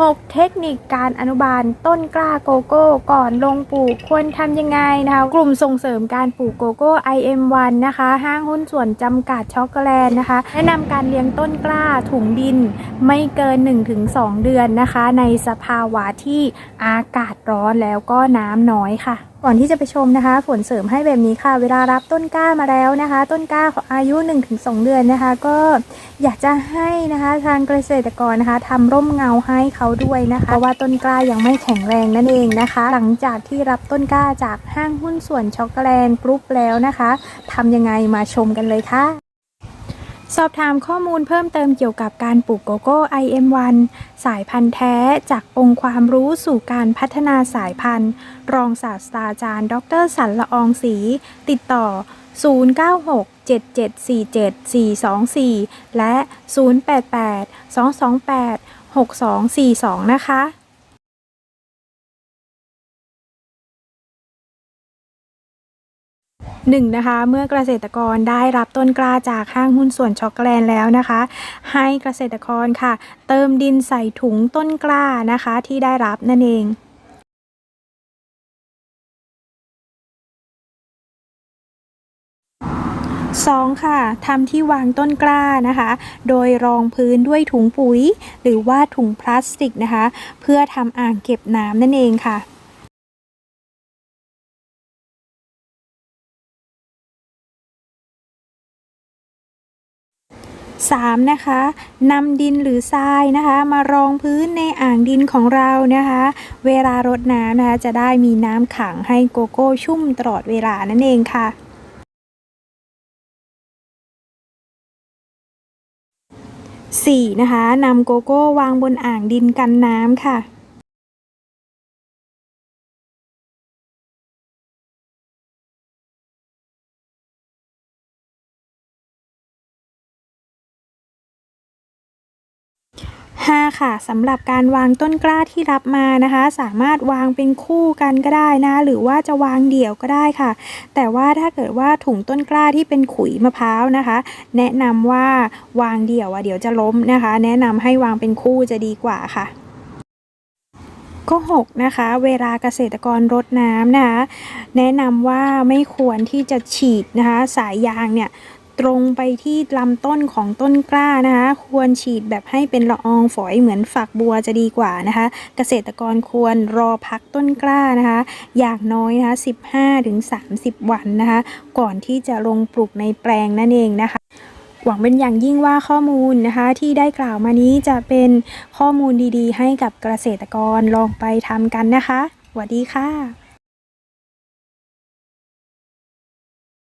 6 เทคนิคการอนุบาลต้นกล้าโกโก้ก่อนลงปลูกควรทำยังไงนะคะกลุ่มส่งเสริมการปลูกโกโก้ IM1 นะคะ ห้างหุ้นส่วนจำกัดช็อกโกแลตนะคะ แนะนำการเลี้ยงต้นกล้าถุงดินไม่เกิน 1-2 เดือนนะคะ ในสภาวะที่อากาศร้อนแล้วก็น้ำน้อยค่ะ ก่อนที่จะไปชมนะคะ ฝนเสริมให้แบบนี้ค่ะ เวลารับต้นกล้ามาแล้วนะคะ ต้นกล้าของอายุ 1-2 เดือนนะคะ ก็อยากจะให้นะคะทางเกษตรกรนะคะทำร่มเงาให้เขาด้วยนะคะเพราะว่าต้นกล้ายังไม่แข็งแรงนั่นเองนะคะ หลังจากที่รับต้นกล้าจากห้างหุ้นส่วนช็อกโกแลตกรุ๊ปแล้วนะคะทำยังไงมาชมกันเลยค่ะ สอบถามข้อมูลเพิ่มเติมเกี่ยวกับการปลูกโกโก้ IM1 สายพันธุ์แท้จากองค์ความรู้สู่การพัฒนาสายพันธุ์ รองศาสตราจารย์ ดรสันละอองศรีติดต่อ 096-7747-424 และ 088-228-6242 นะคะ หนึ่งนะคะ เมื่อเกษตรกรได้รับต้นกล้าจากห้างหุ้นส่วนช็อกโกแลตแล้วนะคะ ให้เกษตรกรค่ะ เติมดินใส่ถุงต้นกล้านะคะที่ได้รับนั่นเอง 2. ค่ะทำที่วางต้นกล้านะคะ โดยรองพื้นด้วยถุงปุ๋ย หรือว่าถุงพลาสติกนะคะ เพื่อทำอ่างเก็บน้ำนั่นเองค่ะ 3. นะคะนำดินหรือทรายนะคะ มารองพื้นในอ่างดินของเรานะคะ เวลารดน้ำนะคะจะได้มีน้ำขังให้โกโก้ชุ่มตลอดเวลานั่นเองค่ะ 4. นะคะนำโกโก้วางบนอ่างดินกันน้ำค่ะ 5. ค่ะสำหรับการวางต้นกล้าที่รับมานะคะ สามารถวางเป็นคู่กันก็ได้นะ หรือว่าจะวางเดี่ยวก็ได้ค่ะ แต่ว่าถ้าเกิดว่าถุงต้นกล้าที่เป็นขุยมะพร้าวนะคะ แนะนำว่าวางเดี่ยวอะเดี๋ยวจะล้มนะคะ แนะนำให้วางเป็นคู่จะดีกว่าค่ะก็6นะคะ เวลาเกษตรกรรดน้ำนะคะแนะนำว่าไม่ควรที่จะฉีดนะคะ สายยางเนี่ย ตรงไปที่ลำต้นของต้นกล้านะคะ ควรฉีดแบบให้เป็นละอองฝอยเหมือนฝักบัวจะดีกว่านะคะ เกษตรกรควรรอพักต้นกล้านะคะ อย่างน้อยนะคะ15-30 วันนะคะ ก่อนที่จะลงปลูกในแปลงนั่นเองนะคะหวังเป็นอย่างยิ่งว่าข้อมูลนะคะ ที่ได้กล่าวมานี้จะเป็นข้อมูลดีๆ ให้กับเกษตรกรลองไปทำกันนะคะสวัสดีค่ะ